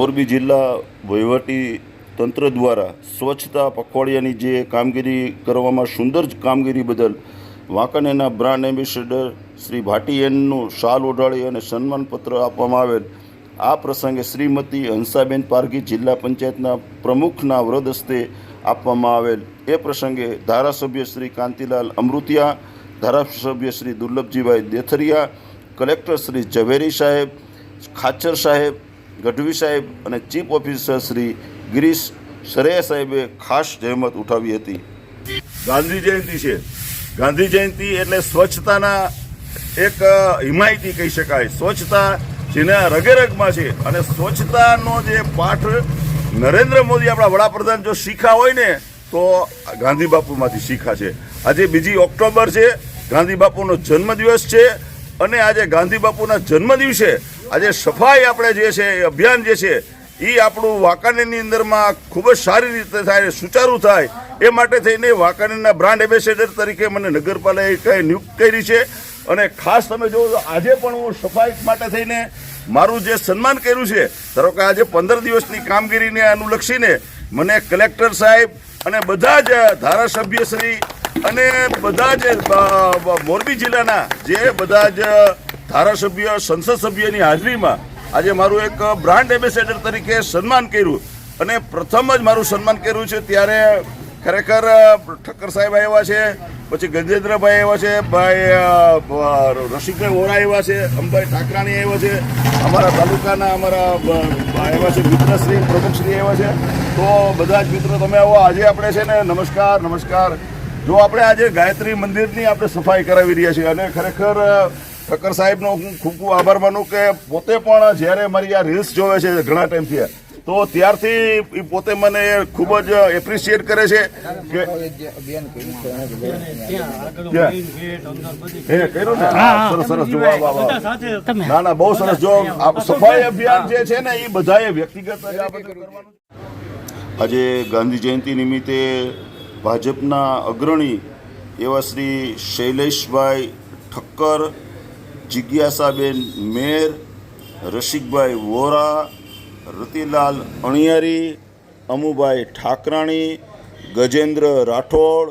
મોરબી જિલ્લા વહીવટી તંત્ર દ્વારા સ્વચ્છતા પખવાડિયાની જે કામગીરી કરવામાં સુંદર કામગીરી બદલ વાંકાનેરના બ્રાન્ડ એમ્બેસેડર શ્રી ભાટીએનનું શાલ ઓઢાળી અને સન્માનપત્ર આપવામાં આવેલ. આ પ્રસંગે શ્રીમતી હંસાબેન પારગી જિલ્લા પંચાયતના પ્રમુખના વ્રત હસ્તે આપવામાં આવેલ. એ પ્રસંગે ધારાસભ્ય શ્રી કાંતિલાલ અમૃતિયા, ધારાસભ્ય શ્રી દુર્લભજીભાઈ દેથરિયા, કલેક્ટર શ્રી ઝવેરી સાહેબ, ખાચર સાહેબ ગઢવી સાહેબ અને ચીફ ઓફિસર શ્રી ગિરીશ સરૈયા સાહેબે ખાસ જહેમત ઉઠાવી હતી. ગાંધી જયંતિ છે. ગાંધી જયંતિ એટલે સ્વચ્છતાના એક હિમાયતી કહી શકાય. સ્વચ્છતા જેના રગેરગમાં છે અને સ્વચ્છતાનો જે પાઠ નરેન્દ્ર મોદી આપણા વડાપ્રધાન જો શીખા હોય ને, તો ગાંધી બાપુમાંથી શીખા છે. આજે બીજી ઓક્ટોબર છે. ગાંધી બાપુનો જન્મદિવસ છે અને આજે ગાંધી બાપુના જન્મદિવસે આજે સફાઈ આપણે જે છે, એ અભિયાન જે છે એ આપણું વાંકાનેરની અંદરમાં ખૂબ જ સારી રીતે થાય, સુચારું થાય. એ માટે થઈને વાંકાનેરના બ્રાન્ડ એમ્બેસેડર તરીકે મને નગરપાલિકાએ નિયુક્ત કરી છે. અને ખાસ તમે તો આજે પણ હું સફાઈ માટે થઈને મારું જે સન્માન કર્યું છે, ધારો કે આજે પંદર દિવસની કામગીરીને અનુલક્ષીને મને કલેક્ટર સાહેબ અને બધા જ ધારાસભ્યશ્રી અને બધા જ મોરબી જિલ્લાના જે બધા જ ધારાસભ્ય, સંસદ સભ્યની હાજરીમાં આજે મારું એક બ્રાન્ડ એમ્બેસેડર તરીકે સન્માન કર્યું અને પ્રથમ જ મારું સન્માન કર્યું છે ત્યારે ખરેખર ઠક્કર સાહેબ આવ્યા છે, પછી ગજેન્દ્રભાઈ આવ્યા છે, ભાઈ રસિકભાઈ વોરા આવ્યા છે, અંબાઈ ઠાકરાણી આવ્યા છે, અમારા તાલુકાના અમારા આવ્યા છે મિત્રશ્રી, પ્રમુખશ્રી આવ્યા છે. તો બધા જ મિત્રો, તમે આવો, આજે આપણે છે ને નમસ્કાર નમસ્કાર. જો આપણે આજે ગાયત્રી મંદિરની આપણે સફાઈ કરાવી રહ્યા છીએ અને ખરેખર ઠક્કર સાહેબનો હું ખૂબ ખૂબ આભાર માનું કે પોતે પણ જ્યારે મારી આ રીલ્સ જોવે છે ઘણા ટાઈમથી તો ત્યારથી એ પોતે મને ખૂબ જ એપ્રિશિએટ કરે છે કે હે, કર્યું ને? સરસ સરસ. જો. ના ના બહુ સરસ. જો સફાઈ અભિયાન જે છે ને એ બધાએ વ્યક્તિગત આજે ગાંધી જયંતિ નિમિત્તે ભાજપના અગ્રણી એવા શ્રી શૈલેષભાઈ ઠક્કર જિજ્ઞાસાબેન મેર, રસિકભાઈ વોરા, રતિલાલ અણિયારી, અમુભાઈ ઠાકરાણી, ગજેન્દ્ર રાઠોડ,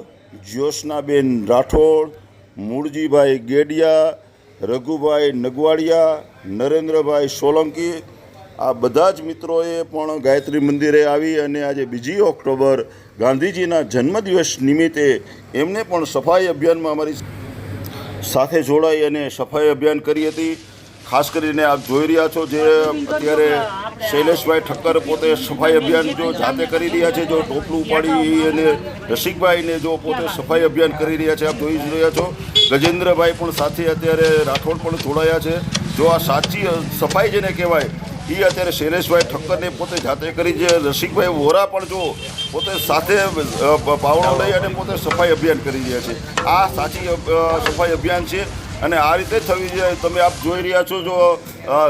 જ્યોત્સનાબેન રાઠોડ, મૂળજીભાઈ ગેડિયા, રઘુભાઈ નગવાડિયા, નરેન્દ્રભાઈ સોલંકી, આ બધા જ મિત્રોએ પણ ગાયત્રી મંદિરે આવી અને આજે બીજી ઓક્ટોબર ગાંધીજીના જન્મદિવસ નિમિત્તે એમને પણ સફાઈ અભિયાનમાં અમારી સાથે જોડાઈ અને સફાઈ અભિયાન કરી હતી. ખાસ કરીને આપ જોઈ રહ્યા છો જે અત્યારે શૈલેષભાઈ ઠક્કર પોતે સફાઈ અભિયાન જો જાતે કરી રહ્યા છે, જો ટોપલું ઉપાડી અને રસિકભાઈને જો પોતે સફાઈ અભિયાન કરી રહ્યા છે, આપ જોઈ રહ્યા છો. ગજેન્દ્રભાઈ પણ સાથે અત્યારે રાઠોડ પણ જોડાયા છે. જો આ સાચી સફાઈ જેને કહેવાય એ અત્યારે શૈલેષભાઈ ઠક્કરને પોતે જાતે કરી છે. રસિકભાઈ વોરા પણ જો પોતે સાથે પાવડો લઈ અને પોતે સફાઈ અભિયાન કરી રહ્યા છે. આ સાચી સફાઈ અભિયાન છે. અને આ રીતે થવી જોઈએ. તમે આપ જોઈ રહ્યા છો, જો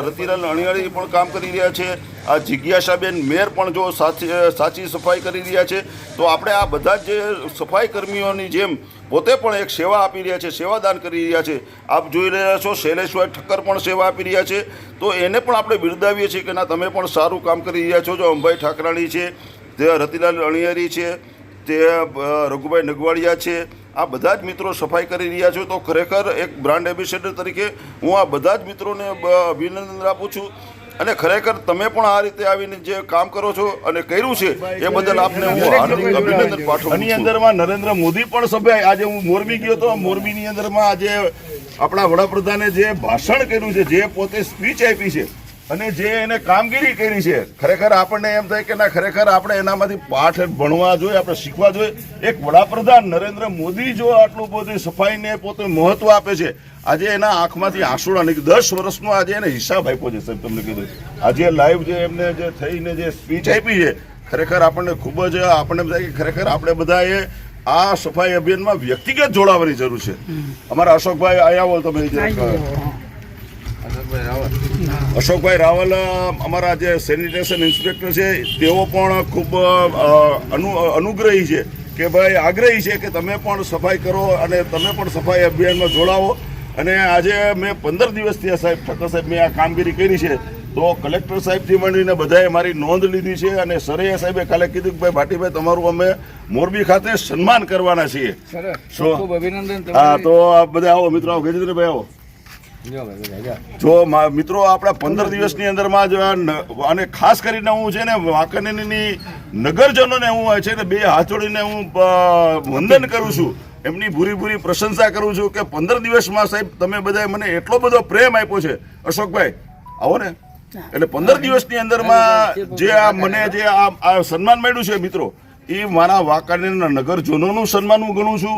રતિલાલ અણિયાળી પણ કામ કરી રહ્યા છે. આ જિજ્ઞાસાબેન મેર પણ જો સાચી સાચી સફાઈ કરી રહ્યા છે. તો આપણે આ બધા જે સફાઈ કર્મીઓની જેમ પોતે પણ એક સેવા આપી રહ્યા છે, સેવાદાન કરી રહ્યા છે. આપ જોઈ રહ્યા છો, શૈલેષભાઈ ઠક્કર પણ સેવા આપી રહ્યા છે. તો એને પણ આપણે બિરદાવીએ છીએ કે ના, તમે પણ સારું કામ કરી રહ્યા છો. જો અંભાઈ ઠાકરાણી છે રતિલાલ અણિયારી છે તે રઘુભાઈ નગવાડિયા છે આ બધા જ મિત્રો સફાઈ કરી રહ્યા છો. તો ખરેખર એક બ્રાન્ડ એમ્બેસેડર તરીકે હું આ બધા જ મિત્રોને અભિનંદન આપું છું. અને ખરેખર તમે પણ આ રીતે આવીને જે કામ કરો છો અને કર્યું છે એ બદલ આપને હું હાર્દિક અભિનંદન પાઠવું છું. અંદરમાં નરેન્દ્ર મોદી પણ સભ્ય. આજે હું મોરબી ગયો તો મોરબીની અંદરમાં આજે આપણા વડાપ્રધાને જે ભાષણ કર્યું છે જે પોતે સ્પીચ આપી છે અને જે એને કામગીરી કરી છે ખરેખર આપણને એમ થાય કે ના ખરેખર આપણે એનામાંથી પાઠ ભણવા જોઈએ આપણે શીખવા જોઈએ. એક વડાપ્રધાન નરેન્દ્ર મોદી જો આટલું બધું સફાઈને પોતે મહત્વ આપે છે આજે એના આંખમાંથી આંસુડા નીકળી. દસ વર્ષનો આજે એને હિસાબ આપ્યો છે સાહેબ તમને કીધું. આજે લાઈવ જે એમને જે થઈને જે સ્પીચ આપી છે ખરેખર આપણને ખૂબ જ આપણને એમ થાય કે ખરેખર આપણે બધાએ આ સફાઈ અભિયાનમાં વ્યક્તિગત જોડાવાની જરૂર છે. અમારા અશોકભાઈ આયા બોલ તમે. અશોકભાઈ રાવલ. અમારા જે સેનિટેશન ઇન્સ્પેક્ટર છે તેઓ પણ ખૂબ અનુગ્રહી છે કે ભાઈ આગ્રહી છે કે તમે પણ સફાઈ કરો અને તમે પણ સફાઈ અભિયાનમાં જોડાવો. અને આજે મેં પંદર દિવસથી આ સાહેબ ઠક્કર સાહેબ મેં આ કામગીરી કરી છે. તો કલેક્ટર સાહેબથી માંડીને બધાએ મારી નોંધ લીધી છે અને સરૈયા સાહેબે કાલે કીધું કે ભાઈ ભાટીભાઈ તમારું અમે મોરબી ખાતે સન્માન કરવાના છીએ. હા તો બધા આવો મિત્રો આવો ગજેન્દ્રભાઈ આવો. જો બધા, મિત્રો આપણા પંદર દિવસની અંદરમાં જ અને ખાસ કરીને હું છે ને વાંકાનેરની નગરજનોને હું છે ને બે હાથ જોડીને હું વંદન કરું છું. એમની ભૂરી ભૂરી પ્રશંસા કરું છું કે પંદર દિવસમાં સાહેબ તમે બધાએ મને એટલો બધો પ્રેમ આપ્યો છે. અશોકભાઈ આવો ને. એટલે પંદર દિવસની અંદરમાં જે આ મને જે આ આ સન્માન મળ્યું છે મિત્રો એ મારા વાંકાનેરના નગરજનોનું સન્માન હું ગણું છું.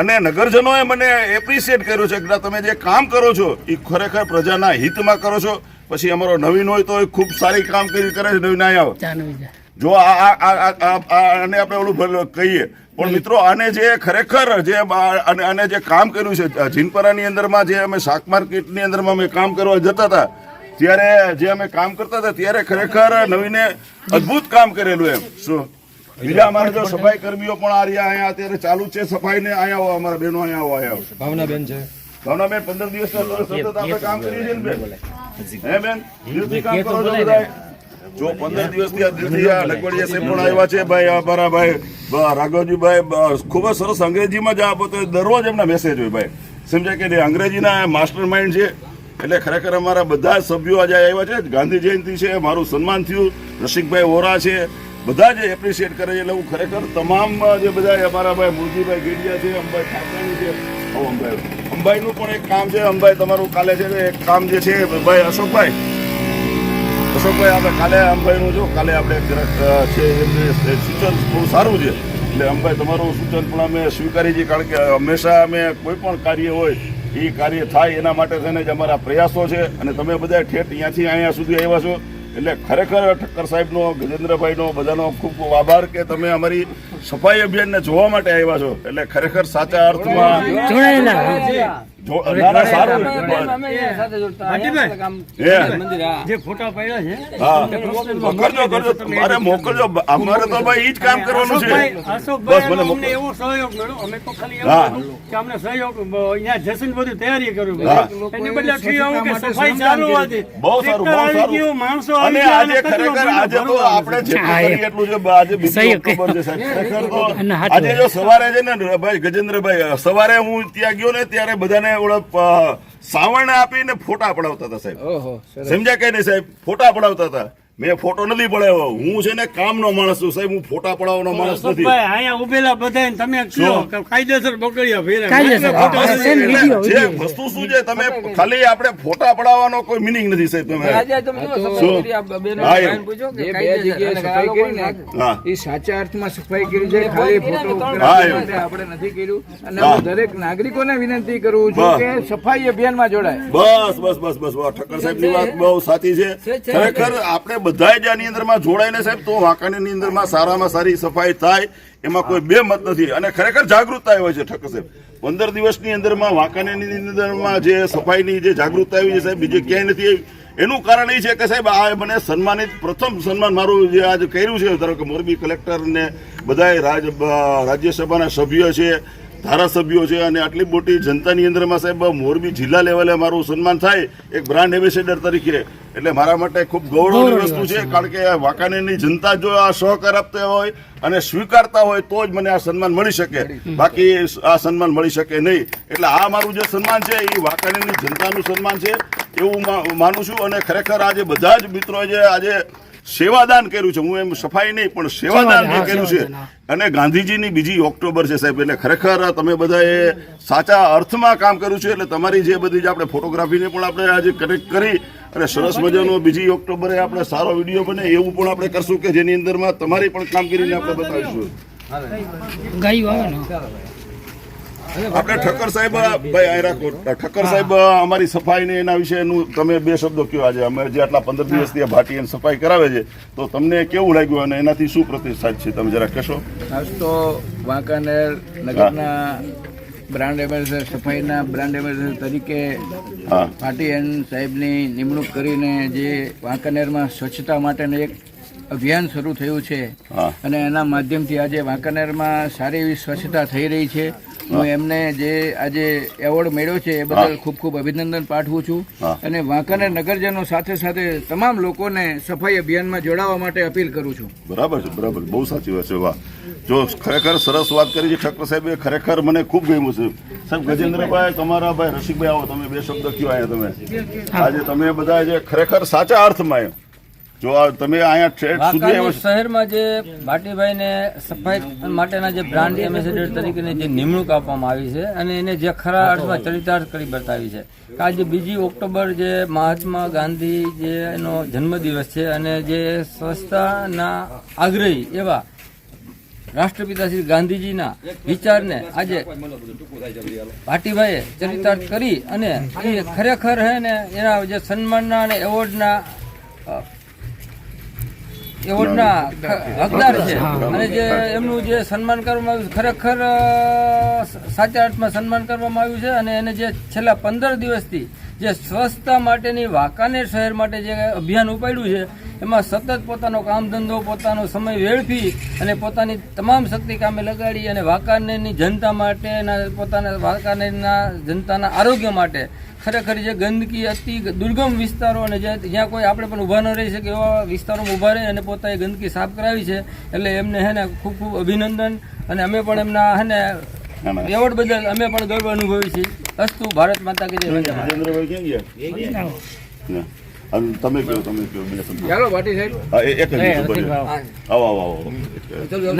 અને નગરજનોએ મને એપ્રિશિએટ કર્યું છે કે તમે જે કામ કરો છો એ ખરેખર પ્રજાના હિતમાં કરો છો. પછી અમારો નવીન હોય તો એ ખૂબ સારી કામગીરી કરે છે નવીન આવ્યા જો આને આપણે ઓલું કહીએ. પણ મિત્રો આને જે ખરેખર જે આને જે કામ કર્યું છે જીનપરાની અંદરમાં જે અમે શાક માર્કેટની અંદરમાં અમે કામ કરવા જતા હતા ત્યારે જે અમે કામ કરતા હતા ત્યારે ખરેખર નવીને અદ્ભુત કામ કરેલું એમ. શું? બીજા અમારે જો સફાઈ કર્મીઓ પણ આ રહ્યા અહીંયા અત્યારે ચાલુ જ છે સફાઈ ને અહીંયા અમારા બહેનો અહીંયા આવો અહીંયા ભાવનાબેન છે. ભાવનાબેન પંદર દિવસ સતત આપણે કામ કરીએ છીએ ને બેન? હે બેન? દિલથી કામ કરો છો બધાએ? જો પંદર દિવસથી આ દિલથી આ લગવડિયા સાહેબ પણ આવ્યા છે ભાઈ અમારા ભાઈ રાઘવજીભાઈ ખૂબ જ સરસ અંગ્રેજીમાં જ આપો તો દરરોજ એમના મેસેજ હોય ભાઈ. સમજાય કે અંગ્રેજી અંગ્રેજીના માસ્ટર માઇન્ડ છે એટલે ખરેખર અમારા બધા સભ્યો આજે આવ્યા છે. ગાંધી જયંતિ છે મારું સન્માન થયું. રસિકભાઈ વોરા છે બધા જ એપ્રિશિએટ કરે છે, એટલે હું ખરેખર તમામ જે બધા અમારા ભાઈ મુરજીભાઈ ગેડિયા છે, અંબાઈ ઠાકરાણી છે અંબાઈ. અંબાઈનું પણ એક કામ છે, અંબાઈ તમારું કાલે છે એક કામ જે છે, ભાઈ અશોકભાઈ. અશોકભાઈ, આપણે કાલે અંબાઈનું જો, કાલે આપણે જરાક છે, એમને સૂચન બહુ સારું છે. એટલે અંબાઈ તમારું સૂચન પણ અમે સ્વીકારી છીએ, કારણ કે હંમેશા અમે કોઈ પણ કાર્ય હોય, એ કાર્ય થાય એના માટે થઈને જ અમારા પ્રયાસો છે. અને તમે બધા ઠેઠ અહીંયાથી અહીંયા સુધી આવ્યા છો. એટલે ખરેખર ઠક્કર સાહેબનો, ગજેન્દ્રભાઈનો બધાનો ખૂબ ખૂબ આભાર કે તમે અમારી સફાઈ અભિયાનને જોવા માટે આવ્યા છો. એટલે ખરેખર સાચા અર્થમાં ના, ના, સારું અમે અહીંયા સાથે જોડતા અહીંયા કામ હે. મંદિર હા. જે ફોટા પડ્યા છે હા. કરજો કરજો મારે મોકલજો અમારે તો ભાઈ ઈ જ કામ કરવાનું છે. બસ મને અમને એવો સહયોગ મળ્યો. અમે તો ખાલી એવું કે અમને સહયોગ અહીંયા જસીને બધી તૈયારી કરવી હા. બદલે થયું કે સફાઈ ચાલુ હતી. બહુ સારું બહુ ટ્રેક્ટર આવી ગયું, સારું માણસો અને આજે ખરેખર આજે તો આપણે એટલું છે આજે બીજી ઓક્ટોબર છે ખરેખર તો આજે જો સવારે છે ને ભાઈ ગજેન્દ્રભાઈ સવારે હું ત્યાં ગયો ને ત્યારે બધાને ઓળખ અ, સાવણ આપીને ફોટા પડાવતા હતા સાહેબ. સમજ્યા કે નહીં સાહેબ? ફોટા પડાવતા હતા. મેં ફોટો નથી પડાવ્યો હું છે ને કામનો માણસ છું સાહેબ હું ફોટા પડાવવાનો માણસ નથી. અહીંયા ઉભેલા બધા તમે કાયદેસર બગડ્યા. ફોટા જે વસ્તુ શું છે તમે ખાલી આપણે ફોટા પડાવવાનો કોઈ મિનિંગ નથી સાહેબ તમે. એ સાચા અર્થમાં સફાઈ કરી છે ખાલી માટે આપણે નથી કર્યું. અને દરેક નાગરિકોને વિનંતી કરું. છું કે સફાઈ અભિયાનમાં જોડાય. બસ બસ બસ બસ વાહ, ઠક્કર સાહેબની વાત બહુ સાચી છે. ખરેખર આપણે બધાય જ આની અંદરમાં જોડાઈને સાહેબ, તો વાંકાનેરની અંદરમાં સારામાં સારી સફાઈ થાય, એમાં કોઈ બે મત નથી. અને ખરેખર જાગૃતતા હોય છે ઠક્કર સાહેબ. પંદર દિવસની અંદરમાં વાંકાનેરની અંદરમાં જે સફાઈની જે જાગૃતતા આવી છે સાહેબ, બીજે ક્યાંય નથી આવી. એનું કારણ એ છે કે સાહેબ, આ મને સન્માનિત, પ્રથમ સન્માન મારું જે આજે કર્યું છે, ધારો કે મોરબી કલેક્ટર ને બધાય રાજ રાજ્યસભાના સભ્ય છે ધારાસભ્યો છે અને આટલી મોટી જનતાની અંદરમાં સાહેબ મોરબી જિલ્લા લેવલે મારું સન્માન થાય એક બ્રાન્ડ એમ્બેસેડર તરીકે. એટલે મારા માટે ખૂબ ગૌરવની વસ્તુ છે કારણ કે વાંકાનેરની જનતા જો આ સહકાર આપતા હોય અને સ્વીકારતા હોય તો જ મને આ સન્માન મળી શકે. બાકી આ સન્માન મળી શકે નહીં. એટલે આ મારું જે સન્માન છે એ વાંકાનેરની જનતાનું સન્માન છે એવું માનું છું. અને ખરેખર આજે બધા જ મિત્રો જે આજે સેવાદાન કર્યું છે. હું એમ સફાઈ નહીં પણ સેવાદાન જે કર્યું છે. અને ગાંધીજીની બીજી ઓક્ટોબર છે સાહેબ એટલે ખરેખર તમે બધાએ સાચા અર્થમાં કામ કર્યું છે એટલે તમારી જે બધી જે આપણે ફોટોગ્રાફીને પણ આપણે આજે કનેક્ટ કરી અને સરસ મજાનો બીજી ઓક્ટોબરે આપણે સારો વીડિયો બને એવું પણ આપણે કરશું કે જેની અંદરમાં તમારી પણ કામગીરીને આપણે બતાવીશું. ગાયું આવે ને. આપણે ઠક્કર સાહેબ ભાઈ આયરા ઠક્કર સાહેબ અમારી સફાઈ ને એના વિશેનું તમે બે શબ્દો કયો આજે. અમે જે આટલા પંદર દિવસથી આ ભાટી અને સફાઈ કરાવે છે તો તમને કેવું લાગ્યું અને એનાથી શું પ્રતિસાદ છે? તમે જરા કહેશો. ખાસ તો વાંકાનેર નગરના બ્રાન્ડ એમ્બેસેડર સફાઈના બ્રાન્ડ એમ્બેસેડર તરીકે હા. પાટીએન સાહેબની નિમણૂક કરીને જે વાંકાનેરમાં સ્વચ્છતા માટેનું એક અભિયાન શરૂ થયું છે અને એના માધ્યમથી આજે વાંકાનેરમાં સારી એવી સ્વચ્છતા થઈ રહી છે. હું એમને જે આજે એવોર્ડ મેળવ્યો છે એ બદલ ખૂબ ખૂબ અભિનંદન પાઠવું છું. અને વાંકાનેર નગરજનો સાથે સાથે તમામ લોકોને સફાઈ અભિયાનમાં જોડાવા માટે અપીલ કરું છું. બરાબર છે બરાબર. બહુ સાચી વાત છે વાહ. જો ખરેખર સરસ વાત કરી છે ઠક્કર સાહેબ ખરેખર મને ખૂબ ગમ્યું છે. સાહેબ ગજેન્દ્રભાઈ તમારા ભાઈ રસિકભાઈ આવો તમે બે શબ્દ કયો અહીંયા તમે? આજે તમે બધા જે ખરેખર સાચા અર્થમાં એમ જો તમે અહીંયા ઠેઠ સુધી શહેરમાં જે ભાટીભાઈને સફાઈ માટેના જે બ્રાન્ડ એમ્બેસેડર તરીકેની જે નિમણૂક આપવામાં આવી છે અને એને જે ખરા અર્થમાં ચરિતાર્થ કરી બતાવી છે. આજે બીજી ઓક્ટોબર જે મહાત્મા ગાંધી જે એનો જન્મદિવસ છે અને જે સ્વચ્છતાના આગ્રહી એવા રાષ્ટ્રપિતા શ્રી ગાંધીજીના વિચારને આજે ભાટીભાઈએ ચરિતાર્થ કરી અને એ ખરેખર હે ને એના જે સન્માનના અને એવોર્ડના એવોર્ડના હકદાર છે. અને જે એમનું જે સન્માન કરવામાં આવ્યું ખરેખર સાચા અર્થમાં સન્માન કરવામાં આવ્યું છે અને એને જે છેલ્લા પંદર દિવસથી જે સ્વચ્છતા માટેની વાંકાનેર શહેર માટે જે અભિયાન ઉપાડ્યું છે, એમાં સતત પોતાનો કામ ધંધો પોતાનો સમય વેડફી અને પોતાની તમામ શક્તિ કામે લગાડી અને વાંકાનેરની જનતા માટેના, પોતાના વાંકાનેરના જનતાના આરોગ્ય માટે ખરેખર જે ગંદકી અતિ દુર્ગમ વિસ્તારો અને જે જ્યાં કોઈ આપણે પણ ઊભા ન રહી શકે એવા વિસ્તારોમાં ઊભા રહી અને પોતાએ ગંદકી સાફ કરાવી છે એટલે એમને હે ને ખૂબ ખૂબ અભિનંદન અને અમે પણ એમના હે ને. એવોર્ડ બદલ અમે પણ ગર્વ અનુભવી છીએ. અસ્તુ ભારત માતા કે જય. ના. તમે કહો તમે કહો બે શબ્દ ચાલો ભાટી સાહેબ. એક જ મિનિટ આવો આવો આવો.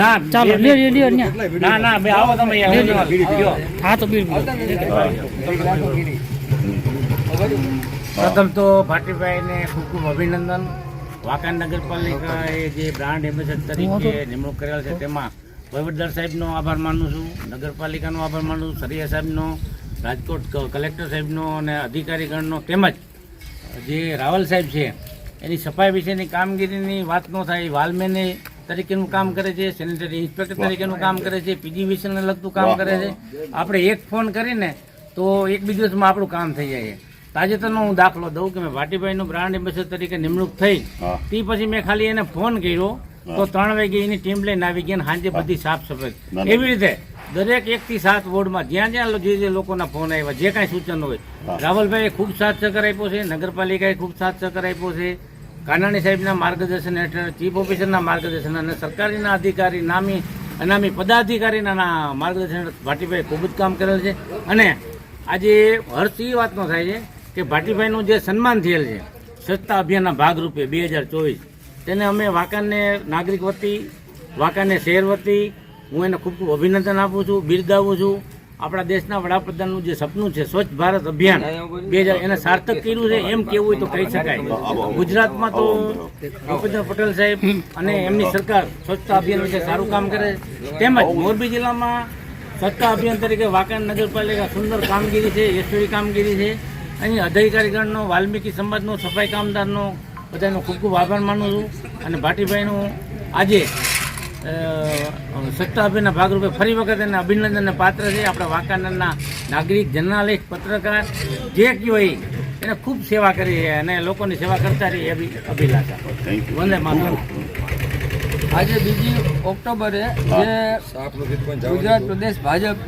ના ચાલો લ્યો લ્યો લ્યો. ના ના બે આવો તમે અહીંયા. હા તો બિલકુલ પ્રથમ તો ભાટીભાઈને ખૂબ ખૂબ અભિનંદન. વાંકા નગરપાલિકાએ જે બ્રાન્ડ એમ્બેસેડર તરીકે નિમણૂક કરેલ છે તેમાં વહીવટદાર સાહેબનો આભાર માનું છું નગરપાલિકાનો આભાર માનું છું સરિયા સાહેબનો રાજકોટ કલેક્ટર સાહેબનો અને અધિકારીગણનો તેમજ જે રાવલ સાહેબ છે એની સફાઈ વિશેની કામગીરીની વાત ન થાય વાલમેને તરીકેનું કામ કરે છે સેનિટરી ઇન્સ્પેક્ટર તરીકેનું કામ કરે છે પીજી વિશેને લગતું કામ કરે છે. આપણે એક ફોન કરીને તો એક બી દિવસમાં આપણું કામ થઈ જાય. છે તાજેતરનો હું દાખલો દઉં કે મેં ભાટીભાઈનું બ્રાન્ડ એમ્બેસેડર તરીકે નિમણૂક થઈ. તે પછી મેં ખાલી એને ફોન કર્યો તો ત્રણ વાગે એની ટીમ લઈને આવી ગઈ અને સાંજે બધી સાફ સફાઈ. એવી રીતે દરેક એક થી સાત વોર્ડમાં જ્યાં જ્યાં જે જે લોકોના ફોન આવ્યા જે કાંઈ સૂચનો હોય. રાવલભાઈએ ખૂબ સાથ સહકાર આપ્યો છે નગરપાલિકાએ ખૂબ સાથ સહકાર આપ્યો છે કાનાણી સાહેબના માર્ગદર્શન હેઠળ ચીફ ઓફિસરના માર્ગદર્શન અને સરકારીના અધિકારી નામી અનામી પદાધિકારીના માર્ગદર્શન હેઠળ ભાટીભાઈ ખૂબ જ કામ કરેલ છે. અને આજે હર્ષ એ વાતનો થાય છે કે ભાટીભાઈનું જે સન્માન થયેલ છે, સ્વચ્છતા અભિયાનના ભાગરૂપે બે હજાર ચોવીસ, તેને અમે વાંકાને નાગરિક વતી વાંકાને શહેર વતી, હું એને ખૂબ ખૂબ અભિનંદન આપું છું, બિરદાવું છું. આપણા દેશના વડાપ્રધાનનું જે સપનું છે, સ્વચ્છ ભારત અભિયાન, બે હજાર એને સાર્થક કર્યું છે, એમ કેવું હોય તો કહી શકાય. ગુજરાતમાં તો ભૂપેન્દ્ર પટેલ સાહેબ અને એમની સરકાર સ્વચ્છતા અભિયાન વિશે સારું કામ કરે તેમજ મોરબી જિલ્લામાં સ્વચ્છતા અભિયાન તરીકે વાંકાનેર નગરપાલિકા સુંદર કામગીરી છે, યશસ્વી કામગીરી છે. અહીં અધિકારીગણનો વાલ્મીકી સમાજનો સફાઈ કામદારનો બધાનો ખૂબ ખૂબ આભાર માનું છું. અને ભાટીભાઈનું આજે સત્તા અભિયાનના ભાગરૂપે ફરી વખત એને અભિનંદનને પાત્ર છે. આપણા વાંકાનેરના નાગરિક જર્નાલિસ્ટ પત્રકાર જે કહેવાય એને ખૂબ સેવા કરી છે અને લોકોની સેવા કરતા રહી એવી અભિલાષા. વંદે માતરમ. આજે બીજી ઓક્ટોબરે જે ગુજરાત પ્રદેશ ભાજપ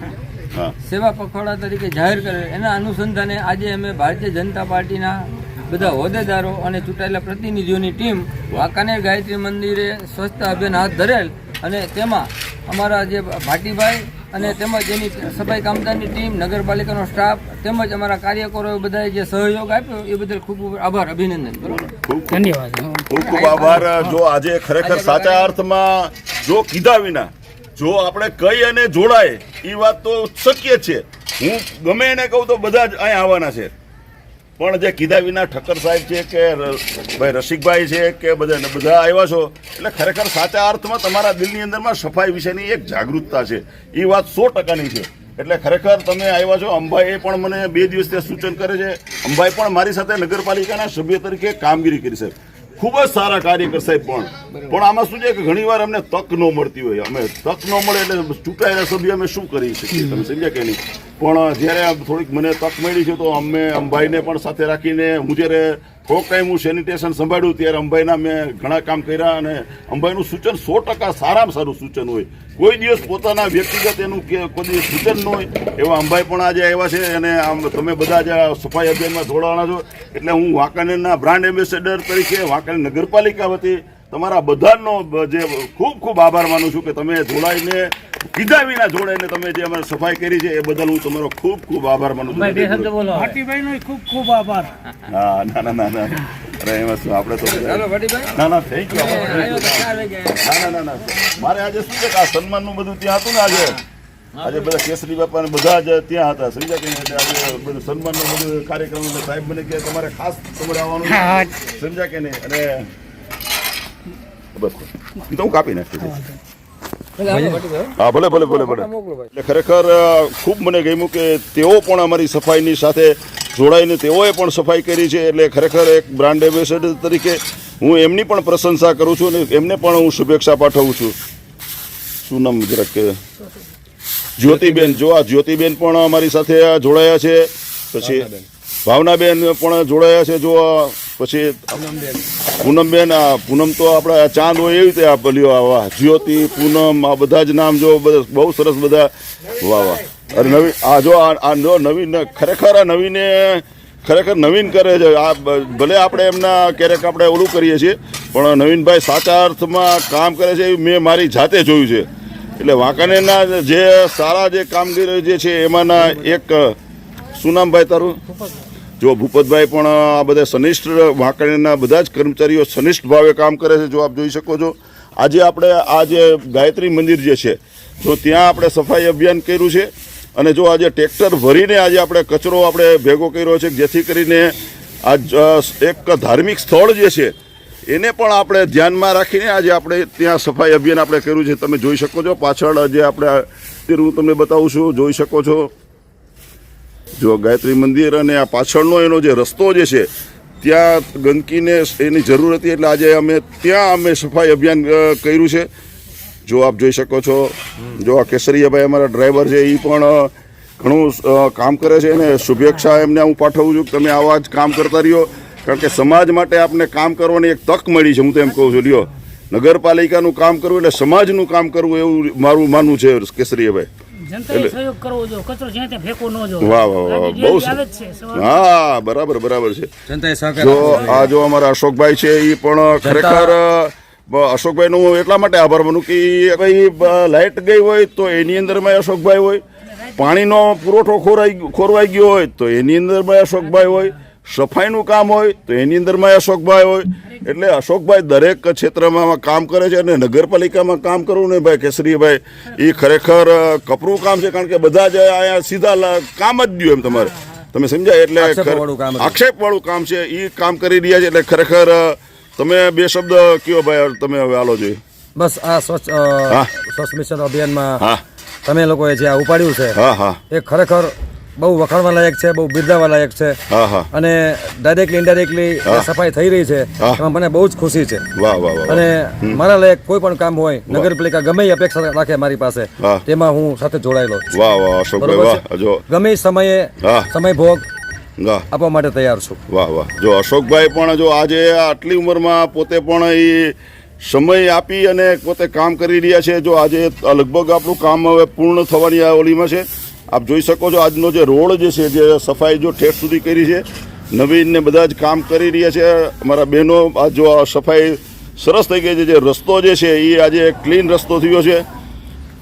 સેવા પખવાડા તરીકે જાહેર કરે. એના અનુસંધાને આજે અમે ભારતીય જનતા પાર્ટીના બધા હોદ્દેદારો અને ચૂંટાયેલા પ્રતિનિધિઓની ટીમ વાંકાનેર ગાયત્રી મંદિરે સ્વચ્છતા અભિયાન હાથ ધરેલ અને તેમાં અમારા જે ભાટીભાઈ અને તેમજ એની સફાઈ કામદારની ટીમ નગરપાલિકાનો સ્ટાફ તેમજ અમારા કાર્યકરો બધાએ જે સહયોગ આપ્યો એ બદલ ખૂબ ખૂબ આભાર અભિનંદન. બરોબર? ધન્યવાદ. ખૂબ ખૂબ આભાર. જો આજે ખરેખર સાચા અર્થમાં જો કીધા વિના જો આપણે કઈ અને જોડાય એ વાત તો શક્ય છે. હું ગમે એને કહું તો બધા જ અહીંયા આવવાના છે. પણ જે કીધા વિના ઠક્કર સાહેબ છે કે ભાઈ રસિકભાઈ છે કે બધા બધા આવ્યા છો, એટલે ખરેખર સાચા અર્થમાં તમારા દિલની અંદરમાં સફાઈ વિશેની એક જાગૃતતા છે. એ વાત સો ટકાની છે. એટલે ખરેખર તમે આવ્યા છો અંબાઈ પણ મને બે દિવસથી સૂચન કરે છે. અંબાઈ પણ મારી સાથે નગરપાલિકાના સભ્ય તરીકે કામગીરી કરી છે ખૂબ જ સારા કાર્યકર સાહેબ પણ. પણ આમાં શું છે કે ઘણીવાર અમને તક ન મળતી હોય. અમે તક ન મળે એટલે ચૂંટાયેલા સભ્ય અમે શું કરી શકીએ? તમે સમજ્યા કે નહીં? પણ જ્યારે થોડીક મને તક મળી છે તો અમે અંબાઈને પણ સાથે રાખીને હું જ્યારે થોડોક ટાઈમ હું સેનિટેશન સંભાળ્યું ત્યારે અંબાઈના મેં ઘણા કામ કર્યા અને અંબાઈનું સૂચન સો ટકા સારામાં સારું સૂચન હોય. કોઈ દિવસ પોતાના વ્યક્તિગત એનું કે કોઈ દિવસ સૂચન ન હોય એવા અંબાઈ પણ આજે આવ્યા છે અને આમ તમે બધા જ સફાઈ અભિયાનમાં જોડાવાના છો. એટલે હું વાંકાનેરના બ્રાન્ડ એમ્બેસેડર તરીકે વાંકાનેર નગરપાલિકા વતી તમારા બધાનો જે ખૂબ ખૂબ આભાર માનું છું કે તમે જોડાઈને કીધા વિના જોડાઈને તમે જે અમારે સફાઈ કરી છે એ બદલ હું તમારો ખૂબ ખૂબ આભાર માનું છું. ભાટીભાઈનો ખૂબ ખૂબ આભાર. હા ના ના ના ના. અરે એમાં શું આપણે તો ના ના થઈ ગયું ના ના મારે આજે શું છે કે આ સન્માનનું બધું ત્યાં હતું ને આજે? આજે બધા કેસરી બાપા બધા જ ત્યાં હતા. સમજ્યા કે આજે બધું સન્માનનું બધું કાર્યક્રમ સાહેબ મને કે તમારે ખાસ તમારે આવવાનું. સમજ્યા કે નહીં અને બસ. તો હું કાપી નાખી હા ભલે ભલે ભલે ભલે. એટલે ખરેખર ખૂબ મને ગમ્યું કે તેઓ પણ અમારી સફાઈની સાથે જોડાઈને તેઓએ પણ સફાઈ કરી છે. એટલે ખરેખર એક બ્રાન્ડ એમ્બેસેડર તરીકે હું એમની પણ પ્રશંસા કરું છું અને એમને પણ હું શુભેચ્છા પાઠવું છું. શું નામ જરાક કે? જ્યોતિબેન. જો આ જ્યોતિબેન પણ અમારી સાથે જોડાયા છે. પછી ભાવનાબેન. પણ જોડાયા છે. જો આ પછી પૂનમબેન આ પૂનમ તો આપણે ચાંદ હોય એવી રીતે આ ભલ્યો આવા જ્યોતિ પૂનમ આ બધા જ નામ જો બહુ સરસ બધા વાહ વાહ. અરે નવીન આ જો આ આ જો નવીન ખરેખર આ નવીને ખરેખર નવીન કરે છે. આ ભલે આપણે એમના ક્યારેક આપણે ઓલું કરીએ છીએ પણ નવીનભાઈ સાચા અર્થમાં કામ કરે છે એ મેં મારી જાતે જોયું છે. એટલે વાંકાનેરના જે સારા જે કામગીરી જે છે એમાંના એક શું નામ ભાઈ તારું? જો ભૂપતભાઈ પણ આ બધા સનિષ્ઠ વાંકણીના બધા જ કર્મચારીઓ સનિષ્ઠ ભાવે કામ કરે છે, જો આપ જોઈ શકો છો. આજે આપણે આ જે ગાયત્રી મંદિર જે છે, જો ત્યાં આપણે સફાઈ અભિયાન કર્યું છે અને જો આજે ટ્રેક્ટર ભરીને આજે આપણે કચરો આપણે ભેગો કર્યો છે, જેથી કરીને આ એક ધાર્મિક સ્થળ જે છે, એને પણ આપણે ધ્યાનમાં રાખીને આજે આપણે ત્યાં સફાઈ અભિયાન આપણે કર્યું છે. તમે જોઈ શકો છો પાછળ જે આપણે અત્યારે હું તમને બતાવું છું, જોઈ શકો છો. જો ગાયત્રી મંદિર અને આ પાછળનો એનો જે રસ્તો જે છે, ત્યાં ગંદકીને એની જરૂર હતી એટલે આજે અમે ત્યાં અમે સફાઈ અભિયાન કર્યું છે. જો આપ જોઈ શકો છો, જો આ કેસરિયાભાઈ અમારા ડ્રાઈવર છે એ પણ ઘણું કામ કરે છે અને શુભેચ્છા એમને હું પાઠવું છું કે તમે આવા જ કામ કરતા રહ્યો. કારણ કે સમાજ માટે આપને કામ કરવાની એક તક મળી છે, હું તો એમ કહું છું. લ્યો, નગરપાલિકાનું કામ કરવું એટલે સમાજનું કામ કરવું એવું મારું માનવું છે, કેસરીયાભાઈ. જનતાએ સહયોગ કરવો જો કચરો જ્યાં ત્યાં ફેંકવો ન જો વાહ વાહ વાહ બહુ. હા બરાબર બરાબર છે. જનતાએ સહકાર જો આ જો અમારા અશોકભાઈ છે એ પણ ખરેખર અશોકભાઈનું હું એટલા માટે આભાર માનું કે ભાઈ લાઇટ ગઈ હોય તો એની અંદરમાં અશોકભાઈ હોય. પાણીનો પુરવઠો ખોરાઈ ખોરવાઈ ગયો હોય તો એની અંદરમાં અશોકભાઈ હોય. સફાઈનું કામ હોય તો એની અંદરમાં અશોકભાઈ હોય. એટલે અશોકભાઈ દરેક ક્ષેત્રમાં કામ કરે છે અને નગરપાલિકામાં કામ કરવું ને ભાઈ કેસરીભાઈ. એ ખરેખર કપરું કામ છે કારણ કે બધા જ અહીંયા સીધા કામ જ દ્યું એમ તમારે. તમે સમજાય? એટલે આક્ષેપવાળું કામ છે એ કામ કરી રહ્યા છે. એટલે ખરેખર તમે બે શબ્દ કયો ભાઈ તમે હવે આલો જોઈએ. બસ આ સ્વચ્છ સ્વચ્છ મિશન અભિયાનમાં તમે લોકોએ જે આ ઉપાડ્યું છે હા હા. એ ખરેખર બહુ વખાણવા લાયક છે બહુ બિરદાવા લાયક છે. હા હા. અને ડાયરેક્ટલી ઇનડાયરેક્ટલી સફાઈ થઈ રહી છે એમાં મને બહુ જ ખુશી છે. વાહ વાહ વાહ અને મારા લાયક કોઈ પણ કામ હોય નગરપાલિકા ગમે એ અપેક્ષા રાખે મારી પાસે તેમાં હું સાથે જોડાયેલો વાહ વાહ અશોકભાઈ વાહ જો. ગમે સમયે સમય ભોગ આપવા માટે તૈયાર છું. વાહ વાહ. જો અશોકભાઈ પણ જો આજે આટલી ઉંમરમાં પોતે પણ એ સમય આપી અને પોતે કામ કરી રહ્યા છે જો આજે લગભગ આપણું કામ હવે પૂર્ણ થવાની આ ઓલીમાં છે. આપ જોઈ શકો છો આજનો જે રોડ જે છે, જે સફાઈ જો ઠેઠ સુધી કરી છે, નવીનને બધા જ કામ કરી રહ્યા છે. અમારા બહેનો આ જો આ સફાઈ સરસ થઈ ગઈ છે, જે રસ્તો જે છે એ આજે ક્લીન રસ્તો થયો છે.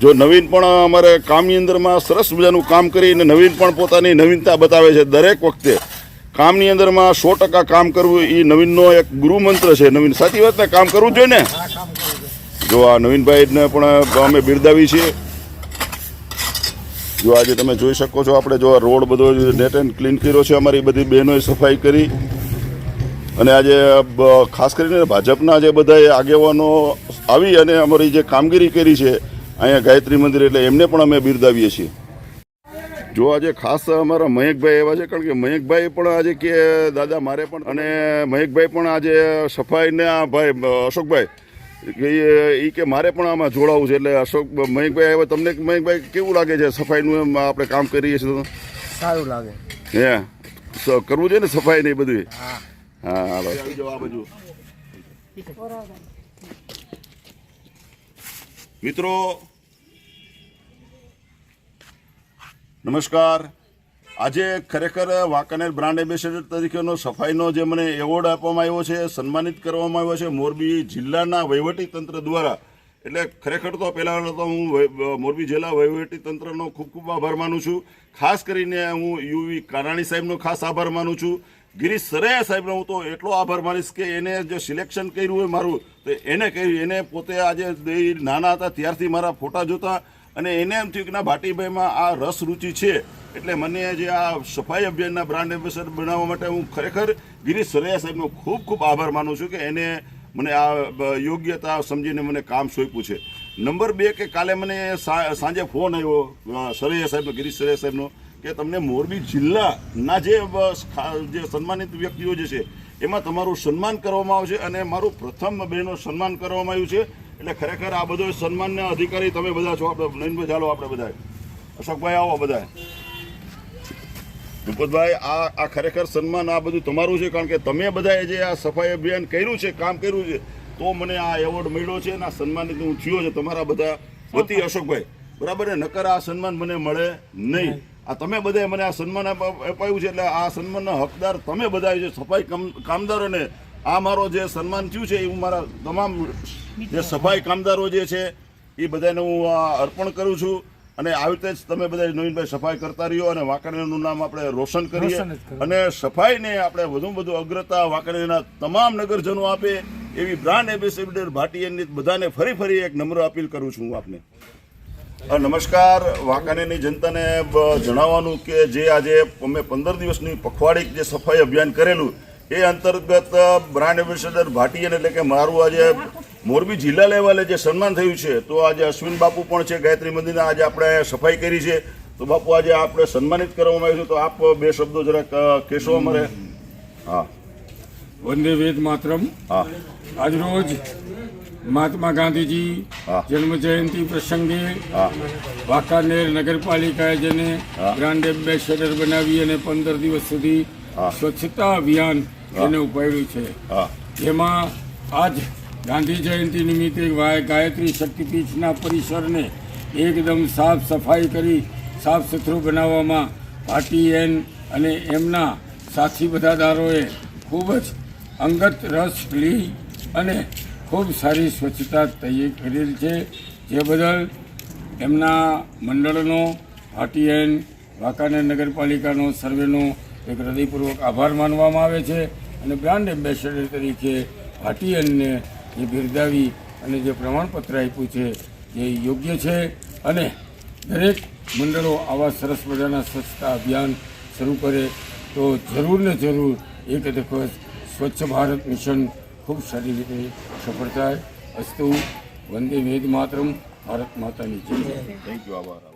જો નવીન પણ અમારે કામની અંદરમાં સરસ મજાનું કામ કરીને નવીન પણ પોતાની નવીનતા બતાવે છે દરેક વખતે. કામની અંદરમાં સો ટકા કામ કરવું એ નવીનનો એક ગુરુ મંત્ર છે. નવીન સાચી વાત ને કામ કરવું જોઈએ ને. જો આ નવીનભાઈને પણ અમે બિરદાવી છીએ. જો આજે તમે જોઈ શકો છો, આપણે જો રોડ બધો નેટ એન્ડ ક્લીન કર્યો છે, અમારી બધી બહેનોએ સફાઈ કરી. અને આજે ખાસ કરીને ભાજપના જે બધા આગેવાનો આવી અને અમારી જે કામગીરી કરી છે, અહીંયા ગાયત્રી મંદિર એટલે એમને પણ અમે બિરદાવીએ છીએ. જો આજે ખાસ અમારા મયંકભાઈ એવા છે, કારણ કે મયંકભાઈ પણ આજે કે, દાદા, મારે પણ, અને મયંકભાઈ પણ આજે સફાઈને આ ભાઈ અશોકભાઈ એ કે મારે પણ આમાં જોડાવું છે એટલે અશોક મયંકભાઈ હવે તમને મયંકભાઈ કેવું લાગે છે સફાઈનું એમ આપણે કામ કરીએ છીએ તો? સારું લાગે. હે? સ- કરવું છે ને સફાઈ ને એ બધું હા. આ મિત્રો નમસ્કાર. આજે ખરેખર વાંકાનેર બ્રાન્ડ એમ્બેસેડર તરીકેનો સફાઈનો જે મને એવોર્ડ આપવામાં આવ્યો છે, સન્માનિત કરવામાં આવ્યો છે, મોરબી જિલ્લાના તંત્ર દ્વારા. એટલે ખરેખર તો પહેલાં તો હું મોરબી જિલ્લા તંત્રનો ખૂબ ખૂબ આભાર માનું છું. ખાસ કરીને હું યુવી કાનાણી સાહેબનો ખાસ આભાર માનું છું. ગિરીશ સરૈયા સાહેબનો હું તો એટલો આભાર માનીશ કે એને જે સિલેક્શન કર્યું હોય મારું, તો એને કર્યું. એને પોતે આજે નાના હતા, ત્યારથી મારા ફોટા જોતા અને એને એમ થયું કે ના, ભાટીભાઈમાં આ રસ રુચિ છે. એટલે મને જે આ સફાઈ અભિયાનના બ્રાન્ડ એમ્બેસેડર બનાવવા માટે હું ખરેખર ગિરીશ સરૈયા સાહેબનો ખૂબ ખૂબ આભાર માનું છું કે એને મને આ યોગ્યતા સમજીને મને કામ સોંપ્યું છે. નંબર બે કે કાલે મને સાંજે ફોન આવ્યો સરૈયા સાહેબનો, ગિરીશ સરૈયા સાહેબનો, કે તમને મોરબી જિલ્લાના જે જે સન્માનિત વ્યક્તિઓ જે છે, એમાં તમારું સન્માન કરવામાં આવશે અને મારું પ્રથમ બહેનો સન્માન કરવામાં આવ્યું છે. એટલે ખરેખર આ બધો સન્માનના અધિકારી તમે બધા છો, આપણે નયનભાઈ ચાલો આપણે બધા અશોકભાઈ, આવો બધા ભૂપતભાઈ આ આ ખરેખર સન્માન આ બધું તમારું છે કારણ કે તમે બધાએ જે આ સફાઈ અભિયાન કર્યું છે કામ કર્યું છે તો મને આ એવોર્ડ મળ્યો છે અને આ સન્માનિત હું થયો છે તમારા બધા વતી અશોકભાઈ. બરાબર ને? નકર આ સન્માન મને મળે નહીં. આ તમે બધાએ મને આ સન્માન અપાયું છે એટલે આ સન્માનના હકદાર તમે બધા છે સફાઈ કામ- કામદારોને આ મારો જે સન્માન થયું છે એ હું મારા તમામ જે સફાઈ કામદારો જે છે એ બધાને હું અર્પણ કરું છું. અને આવી રીતે જ તમે બધા નવીનભાઈ સફાઈ કરતા રહ્યો અને વાંકણીનું નામ આપણે રોશન કરીએ. અને સફાઈને આપણે વધુ વધુ અગ્રતા વાંકણીના તમામ નગરજનો આપે એવી બ્રાન્ડ એમ્બેસેડર ભાટીએની બધાને ફરી ફરી એક નમ્ર અપીલ કરું છું હું આપને. નમસ્કાર. વાંકાનેરની જનતાને જણાવવાનું કે જે આજે અમે પંદર દિવસની પખવાડિક જે સફાઈ અભિયાન કરેલું એ અંતર્ગત બ્રાન્ડ એમ્બેસેડર ભાટીયન એટલે કે મારું આજે મોરબી જિલ્લા લેવલે જે સન્માન થયું છે તો આજે અશ્વિન બાપુ પણ છે ગાયત્રી મંદિરના આજે આપણે સફાઈ કરી છે. તો બાપુ આજે આપણે સન્માનિત કરવામાં આવ્યું છે તો આપ બે શબ્દો જરાક કહેશો અમારે? હા. વંદે વેદ માતરમ. હા. આજરોજ મહાત્મા ગાંધીજી. જન્મ જયંતિ પ્રસંગે હા. વાંકાનેર નગરપાલિકાએ જેને. બ્રાન્ડ એમ્બેસેડર બનાવી અને પંદર દિવસ સુધી. સ્વચ્છતા અભિયાન એને ઉપાડ્યું છે. હા. જેમાં આજ ગાંધી જયંતિ નિમિત્તે ગાયત્રી શક્તિપીઠના પરિસરને એકદમ સાફ સફાઈ કરી સાફ સુથરું બનાવવામાં પાર્ટી એન અને એમના સાથી બધાદારોએ ખૂબ જ અંગત રસ લઈ અને ખૂબ સારી સ્વચ્છતા તૈયાર કરેલ છે. જે બદલ એમના મંડળનો ભાટીએન વાંકાનેર નગરપાલિકાનો સર્વેનો એક હૃદયપૂર્વક આભાર માનવામાં આવે છે અને બ્રાન્ડ એમ્બેસેડર તરીકે ભાટીએનને જે બિરદાવી અને જે પ્રમાણપત્ર આપ્યું છે એ યોગ્ય છે. અને દરેક મંડળો આવા સરસ મજાના સ્વચ્છતા અભિયાન શરૂ કરે તો જરૂર ને જરૂર એક વખત સ્વચ્છ ભારત મિશન ખૂબ સારી રીતે સફળ થાય. અસ્તુ વંદે વેદ માતરમ ભારત માતાની જય. થેન્ક યુ આભાર.